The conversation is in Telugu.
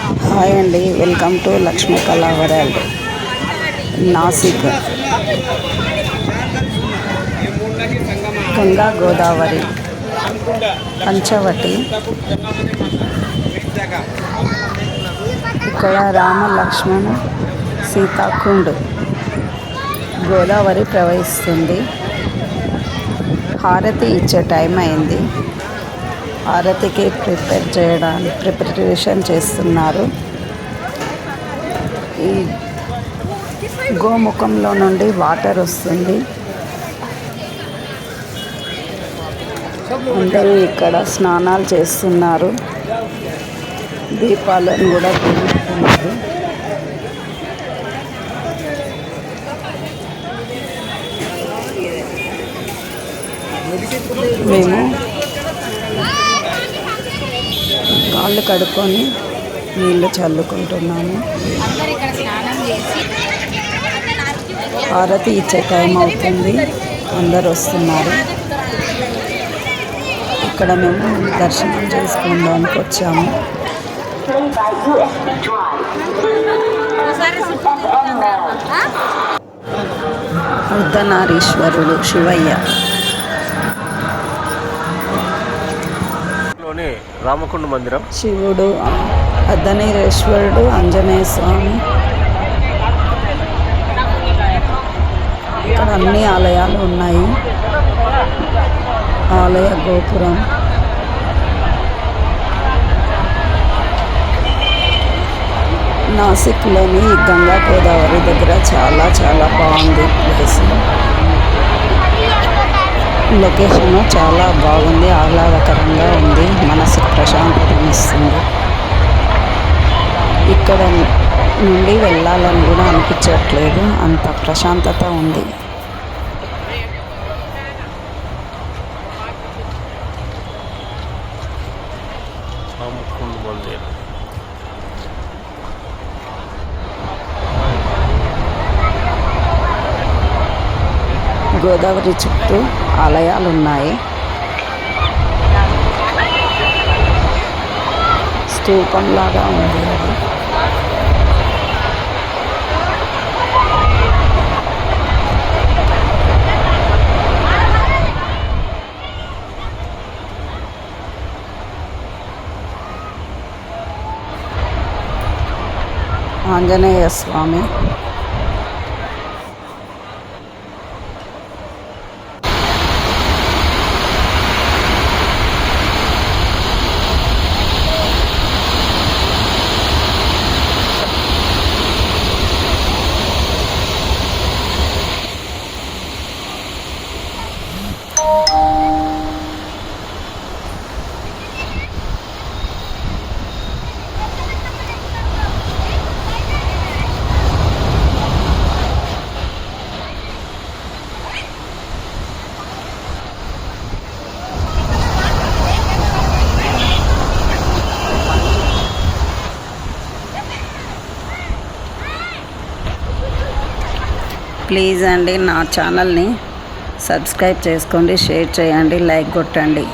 హాయ్ అండి welcome to Lakshmi Kala world Nashik. Ganga Godavari. Panchavati. ఇక్కడ రామ లక్ష్మణ్ సీతాకుండ్ గోదావరి ప్రవహిస్తుంది. హారతి ఇచ్చే టైం అయింది. హారతికి ప్రిపేర్ చేయడానికి ప్రిపరేషన్ చేస్తున్నారు. ఈ గోముఖంలో నుండి వాటర్ వస్తుంది. అందరూ ఇక్కడ స్నానాలు చేస్తున్నారు. దీపాలను కూడా వెలిగిస్తున్నారు. మేము కాళ్ళు కడుక్కొని నీళ్ళు చల్లుకుంటున్నాము. హారతి ఇచ్చే టైం అవుతుంది. అందరు వస్తున్నారు. ఇక్కడ మేము దర్శనం చేసుకుందానికి వచ్చాము. అర్ధనారీశ్వరుడు శివయ్య. లోని రామకుండ మందిరం. శివుడు అర్ధనేశ్వరుడు ఆంజనేయ స్వామి. ఇక్కడ అన్ని ఆలయాలు ఉన్నాయి. ఆలయ గోపురం. నాసిక్లోని గంగా గోదావరి దగ్గర చాలా చాలా బాగుంది ప్లేస్. లొకేషన్ చాలా బాగుంది ఆహ్లాదకరంగా ఉంది మనసుకు ప్రశాంతతనిస్తుంది ఇక్కడ నుండి వెళ్ళాలని కూడా అనిపించట్లేదు అంత ప్రశాంతత ఉంది. గోదావరి చుట్టూ ఆలయాలు ఉన్నాయి స్తూపంలాగా ఉంది అది. ఆంజనేయ స్వామి ప్లీజ్ అండి నా ఛానల్ని సబ్స్క్రైబ్ చేసుకోండి షేర్ చేయండి లైక్ కొట్టండి.